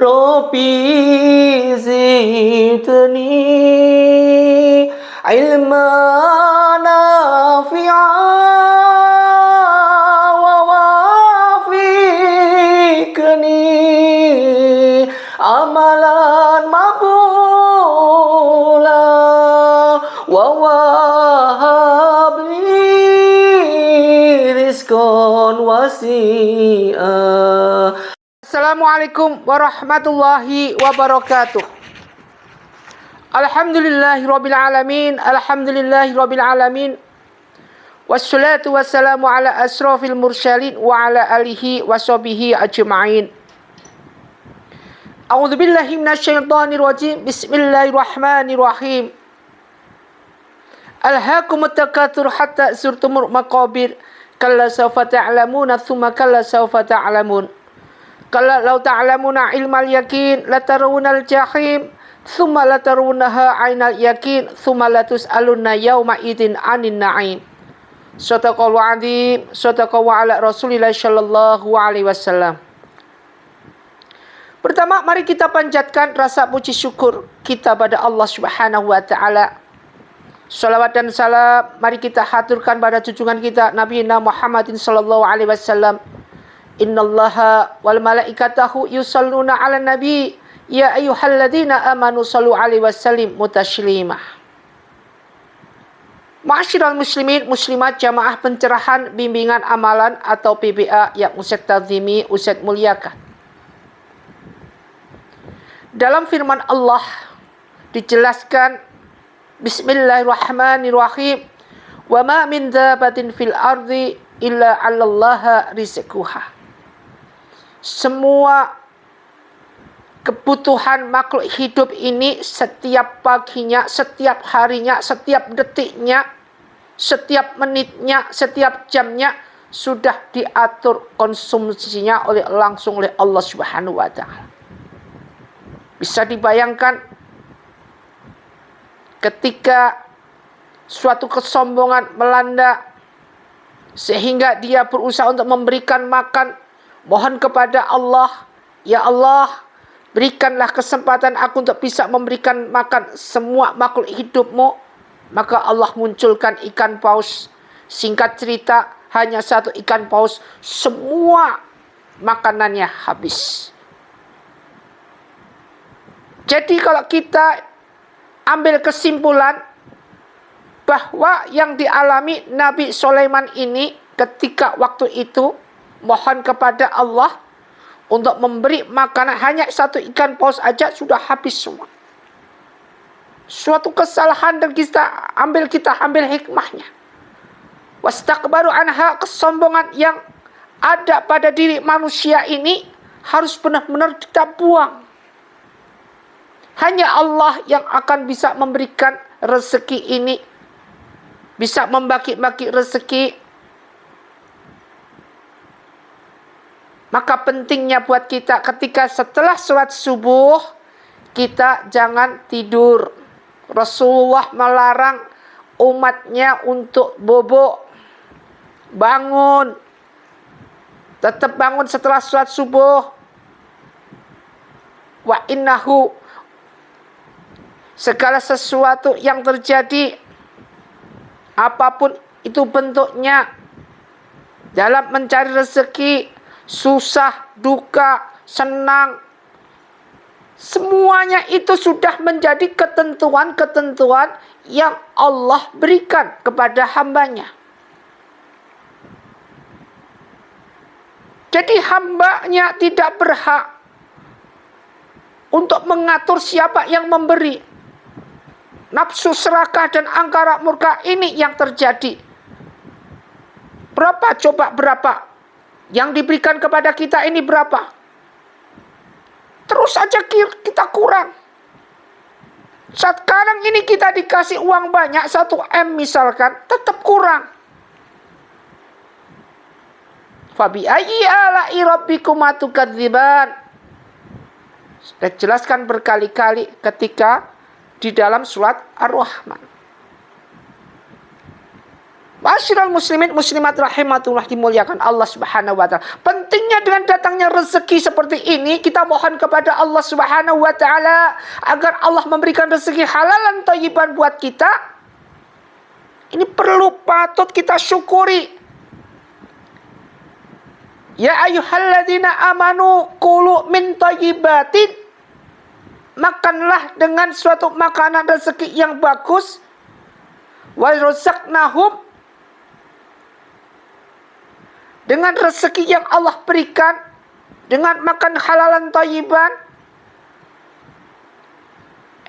ربي زدني علما نافعا ووافقني عملا مقبولا ووهب لي رزقا واسعا Assalamualaikum warahmatullahi wabarakatuh. Alhamdulillahi rabbil alamin. Alhamdulillahi rabbil alamin. Wassalatu wassalamu ala asrafil mursalin wa ala alihi wa sahbihi ajma'in. A'udzu billahi minasyaitonir rajim. Bismillahirrahmanirrahim. Alhaakumut takatsur hatta zurtumul maqabir. Kalla sawfa ta'lamuna thumma kalla sawfa ta'lamun. Kala lau ta'lamuna ilmal yakin latarawunal jahim thumma latarawunaha ainal yakin thumma latus'alunna yawma idin anin na'im. Sadaqallahu azim, sadaqallahu ala Rasulillah sallallahu alaihi wasallam. Pertama, mari kita panjatkan rasa puji syukur kita pada Allah Subhanahu wa taala. Salawat dan salam mari kita haturkan pada junjungan kita Nabi Muhammadin sallallahu alaihi wasallam innallaha wal malaikatahu yusalluna ala nabi. Ya ayyuhalladzina amanu sallu alaihi wasallim mutaslimah. Ma'asyiral muslimin muslimat jamaah pencerahan bimbingan amalan atau PBA yang Ustaz Tazimi Ustaz muliakan. Dalam firman Allah dijelaskan Bismillahirrahmanirrahim. Wa ma min dabatin fil ardi illa 'alallaha rizquha semua kebutuhan makhluk hidup ini setiap paginya, setiap harinya, setiap detiknya, setiap menitnya, setiap jamnya sudah diatur konsumsinya oleh langsung oleh Allah Subhanahu wa taala. Bisa dibayangkan ketika suatu kesombongan melanda sehingga dia berusaha untuk memberikan makan Mohon kepada Allah, ya Allah, berikanlah kesempatan aku untuk bisa memberikan makan semua makhluk hidupmu. Maka Allah munculkan ikan paus. Singkat cerita, hanya satu ikan paus, semua makanannya habis. Jadi kalau kita ambil kesimpulan bahwa yang dialami Nabi Sulaiman ini ketika waktu itu mohon kepada Allah untuk memberi makanan hanya satu ikan paus aja sudah habis semua. Suatu kesalahan dan kita ambil kita ambil hikmahnya. Wastakbaru anha kesombongan yang ada pada diri manusia ini harus benar-benar kita buang. Hanya Allah yang akan bisa memberikan rezeki ini. Bisa membagi-bagi rezeki Maka pentingnya buat kita ketika setelah sholat subuh, kita jangan tidur. Rasulullah melarang umatnya untuk bobo. Bangun. Tetap bangun setelah sholat subuh. Wa innahu segala sesuatu yang terjadi apa pun itu bentuknya dalam mencari rezeki susah, duka, senang. Semuanya itu sudah menjadi ketentuan-ketentuan yang Allah berikan kepada hambanya. Jadi hambanya tidak berhak untuk mengatur siapa yang memberi. Nafsu serakah dan angkara murka ini yang terjadi. Berapa coba berapa yang diberikan kepada kita ini berapa? Terus saja kita kurang. Sekarang ini kita dikasih uang banyak, 1 M misalkan, tetap kurang. Fabi ayyi ala'i rabbikum atukadziban. Sudah jelaskan berkali-kali ketika di dalam surat Ar-Rahman. Masyiral muslimin muslimat rahimatullah dimuliakan Allah Subhanahu wa taala. Pentingnya dengan datangnya rezeki seperti ini kita mohon kepada Allah Subhanahu wa taala agar Allah memberikan rezeki halalan thayyiban buat kita. Ini perlu patut kita syukuri. Ya ayyuhalladzina amanu kulu min thayyibatin. Makanlah dengan suatu makanan rezeki yang bagus. Wa razaqnahum dengan rezeki yang Allah berikan, dengan makan halalan tayyiban,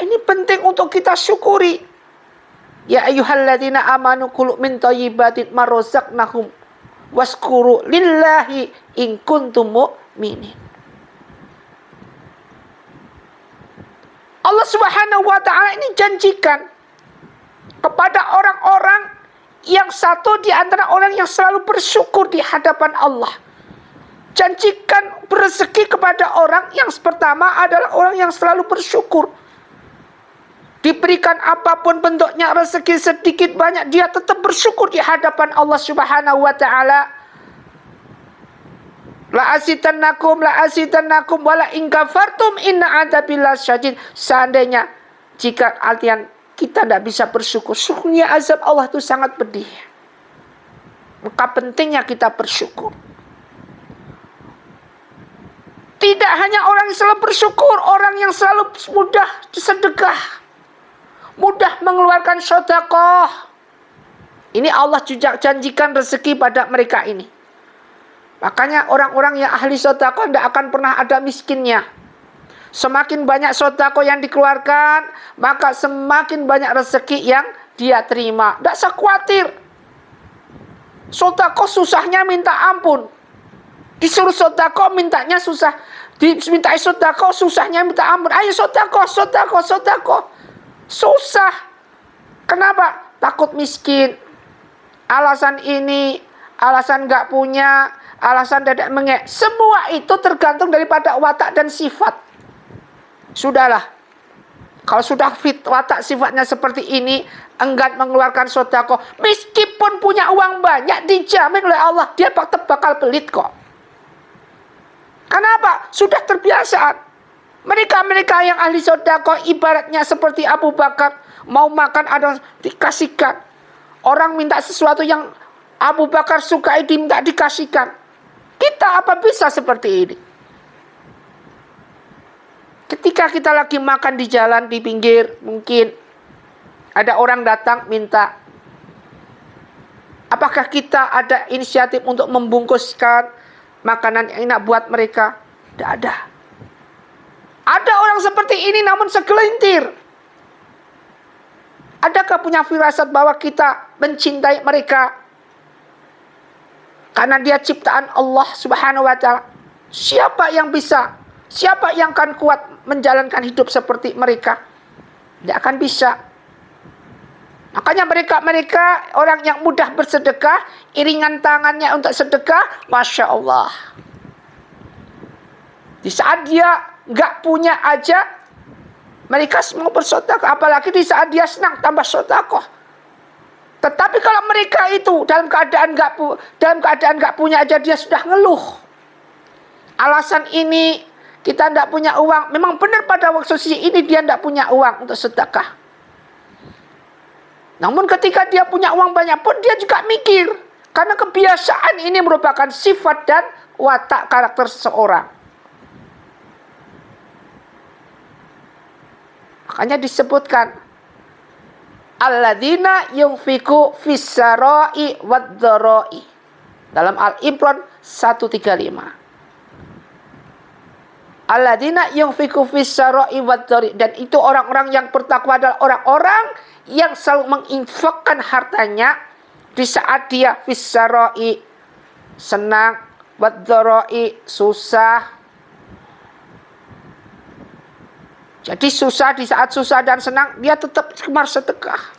ini penting untuk kita syukuri. Ya ayyuhalladzina amanu kulu min tayyibatin marozaqnahum waskuru lillahi in kuntum mu'minin. Allah Subhanahu wa taala ini janjikan kepada orang-orang yang satu di antara orang yang selalu bersyukur di hadapan Allah. Janjikan rezeki kepada orang yang pertama adalah orang yang selalu bersyukur. Diberikan apa pun bentuknya rezeki sedikit banyak dia tetap bersyukur di hadapan Allah Subhanahu wa taala. La asitannakum la asitannakum wala in inna adzabillah syadid. Seandainya jika kalian kita tidak bisa bersyukur. Sungguhnya azab Allah itu sangat pedih. Maka pentingnya kita bersyukur. Tidak hanya orang yang selalu bersyukur, orang yang selalu mudah sedekah. Mudah mengeluarkan sodakoh. Ini Allah janjikan rezeki pada mereka ini. Makanya orang-orang yang ahli sodakoh tidak akan pernah ada miskinnya. Semakin banyak sodako yang dikeluarkan, maka semakin banyak rezeki yang dia terima. Tidak usah khawatir. Sodako susahnya minta ampun. Disuruh sodako mintanya susah. Diminta sodako susahnya minta ampun. Ayo sodako, sodako, sodako. Susah. Kenapa? Takut miskin. Alasan ini, alasan nggak punya, alasan tidak menge. Semua itu tergantung daripada watak dan sifat. Sudahlah. Kalau sudah fit watak sifatnya seperti ini, enggan mengeluarkan sodako, meskipun punya uang banyak, dijamin oleh Allah, dia tetap bakal pelit kok. Kenapa? Sudah terbiasa. Mereka-mereka yang ahli sodako ibaratnya seperti Abu Bakar, mau makan ada dikasihkan. Orang minta sesuatu yang Abu Bakar sukai diminta dikasihkan. Kita apa bisa seperti ini? Ketika kita lagi makan di jalan di pinggir, mungkin ada orang datang minta. Apakah kita ada inisiatif untuk membungkuskan makanan yang enak buat mereka? Tidak ada. Ada orang seperti ini namun segelintir. Adakah punya firasat bahwa kita mencintai mereka? Karena dia ciptaan Allah subhanahu wa ta'ala. Siapa yang bisa Siapa yang akan kuat menjalankan hidup seperti mereka? Tidak akan bisa. Makanya mereka-mereka orang yang mudah bersedekah, iringan tangannya untuk sedekah, Masya Allah. Di saat dia nggak punya aja, mereka semua bersedekah. Apalagi di saat dia senang, tambah sedekah. Tetapi kalau mereka itu dalam keadaan nggak dalam keadaan nggak punya aja dia sudah ngeluh. Alasan ini kita tidak punya uang. Memang benar pada waktu ini dia tidak punya uang untuk sedekah. Namun ketika dia punya uang banyak pun dia juga mikir. Karena kebiasaan ini merupakan sifat dan watak karakter seseorang. Makanya disebutkan alladzina yunfiku fissarai Dalam Al-Imran 135. Alladzina yunfiku fis sarai dan itu orang-orang yang bertakwa adalah orang-orang yang selalu menginfakkan hartanya di saat dia fis sarai senang wadzarai susah. Jadi susah di saat susah dan senang dia tetap kemar sedekah.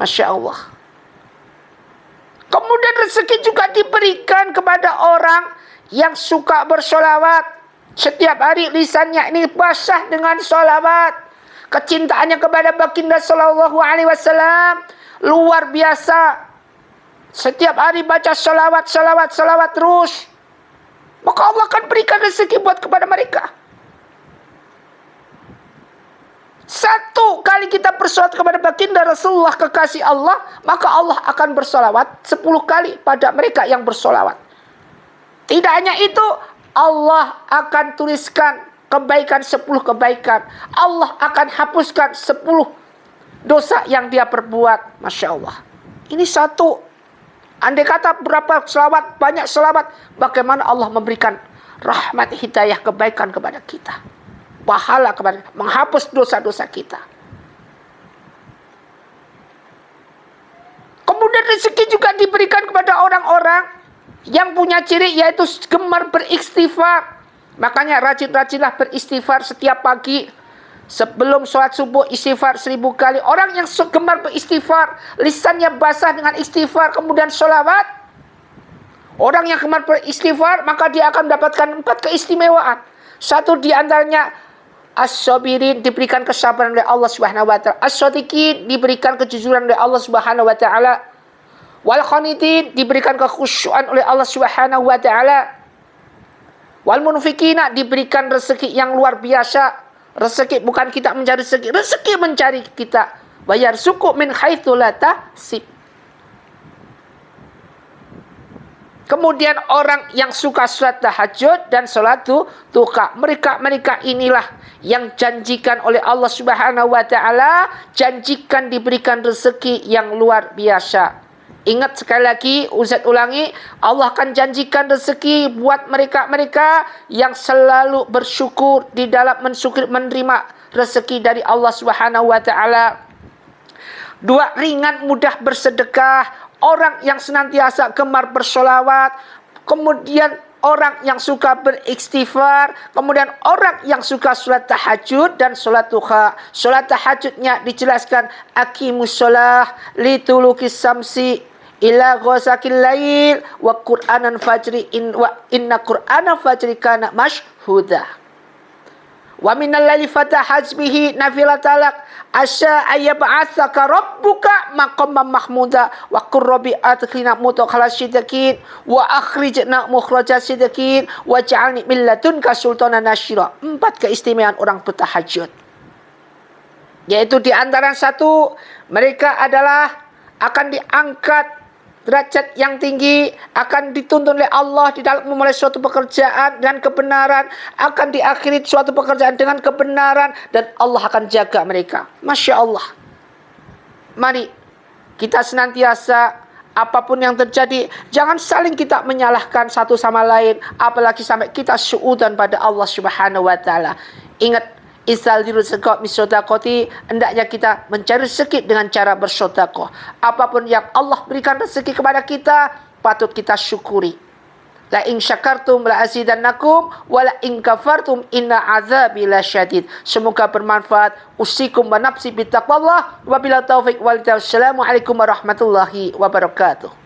Masya Allah. Kemudian rezeki juga diberikan kepada orang yang suka bersolawat setiap hari lisannya ini basah dengan solawat. Kecintaannya kepada baginda sallallahu alaihi wasallam luar biasa. Setiap hari baca salawat, salawat, salawat terus. Maka Allah akan berikan rezeki buat kepada mereka. Satu kali kita bersolat kepada baginda Rasulullah kekasih Allah, maka Allah akan bersolawat sepuluh kali pada mereka yang bersolawat. Tidak hanya itu, Allah akan tuliskan kebaikan sepuluh kebaikan. Allah akan hapuskan sepuluh dosa yang dia perbuat. Masya Allah. Ini satu. Andai kata berapa selawat, banyak selawat. Bagaimana Allah memberikan rahmat hidayah kebaikan kepada kita pahala kepada menghapus dosa-dosa kita. Kemudian rezeki juga diberikan kepada orang-orang yang punya ciri yaitu gemar beristighfar. Makanya rajin-rajinlah beristighfar setiap pagi. Sebelum sholat subuh istighfar seribu kali. Orang yang gemar beristighfar, lisannya basah dengan istighfar, kemudian sholawat. Orang yang gemar beristighfar, maka dia akan mendapatkan empat keistimewaan. Satu di antaranya As-sabirin diberikan kesabaran oleh Allah Subhanahu wa taala. As-sadiqin diberikan kejujuran oleh Allah Subhanahu wa taala. Wal qanitin diberikan kekhusyuan oleh Allah Subhanahu wa taala. Wal munfikina diberikan rezeki yang luar biasa. Rezeki bukan kita mencari rezeki, rezeki mencari kita. Bayar suku min haitsu la. Kemudian orang yang suka sholat tahajud dan sholat tuka. Mereka-mereka inilah yang janjikan oleh Allah subhanahu wa ta'ala. Janjikan diberikan rezeki yang luar biasa. Ingat sekali lagi, Ustaz ulangi. Allah akan janjikan rezeki buat mereka-mereka yang selalu bersyukur di dalam mensyukur menerima rezeki dari Allah subhanahu wa ta'ala. Dua ringan mudah bersedekah orang yang senantiasa gemar bersolawat, kemudian orang yang suka beristighfar, kemudian orang yang suka sholat tahajud dan sholat duha. Sholat tahajudnya dijelaskan akimus sholah samsi ila ghasakil lail wa qur'anan fajri in wa inna qur'ana fajri kana mashhuda. Wa minal laili fatahaj bihi nafilatalak asya ayyab'atsaka rabbuka maqamman mahmuda wa qur rabbi adkhilna mudkhala sidqin wa akhrijna mukhraja sidqin wa ja'alni min ladunka sultanan nasyira. Empat keistimewaan orang bertahajud. Yaitu di antara satu mereka adalah akan diangkat derajat yang tinggi akan dituntun oleh Allah di dalam memulai suatu pekerjaan dengan kebenaran akan diakhiri suatu pekerjaan dengan kebenaran dan Allah akan jaga mereka. Masya Allah. Mari kita senantiasa apa pun yang terjadi jangan saling kita menyalahkan satu sama lain apalagi sampai kita suudan pada Allah Subhanahu wa taala. Ingat Isal diruzakot misodakoti Hendaknya kita mencari rezeki dengan cara bersodakoh Apa pun yang Allah berikan rezeki kepada kita Patut kita syukuri La in syakartum la azidannakum wa la in kafartum inna azabi lasyadid. Semoga bermanfaat. Usikum wa nafsi bitaqwallah. Wabillahi taufiq wal Assalamualaikum warahmatullahi wabarakatuh.